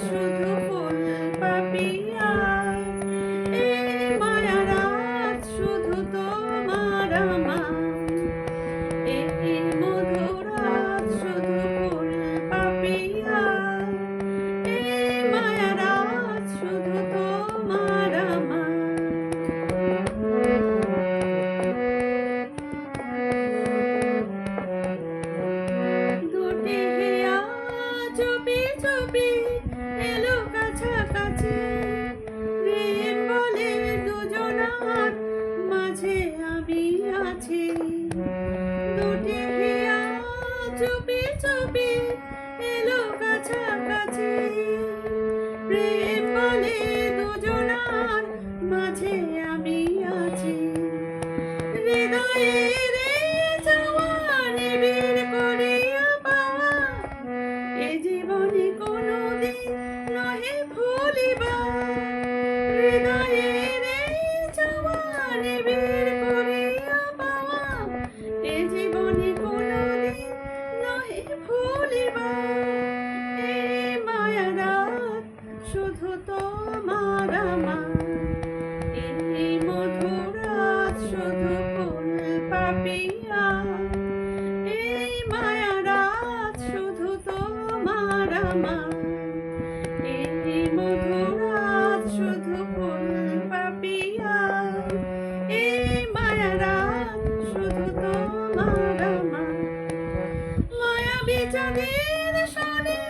শুধু ফুল পাপিয়া এই মায়ারাত শুধু তোমার আমার এই মধুরাত শুধু ফুল পাপিয়া এই মায়ারাত শুধু তোমার আমার চুপি চুপি চুপি চুপি এলো কাছাকাছি। প্রেম বলে দুজনার মাঝে আমি আছি। হৃদয়ে রে যাওয়া নিবিড় করিয়া পাওয়া এ জীবনে কোনোদিন নহে ভুলিবা হৃদয়ে রে যাওয়া নিবিড় শুধু তোমার আমার এই মধুরাত শুধু ফুল পাপিয়া।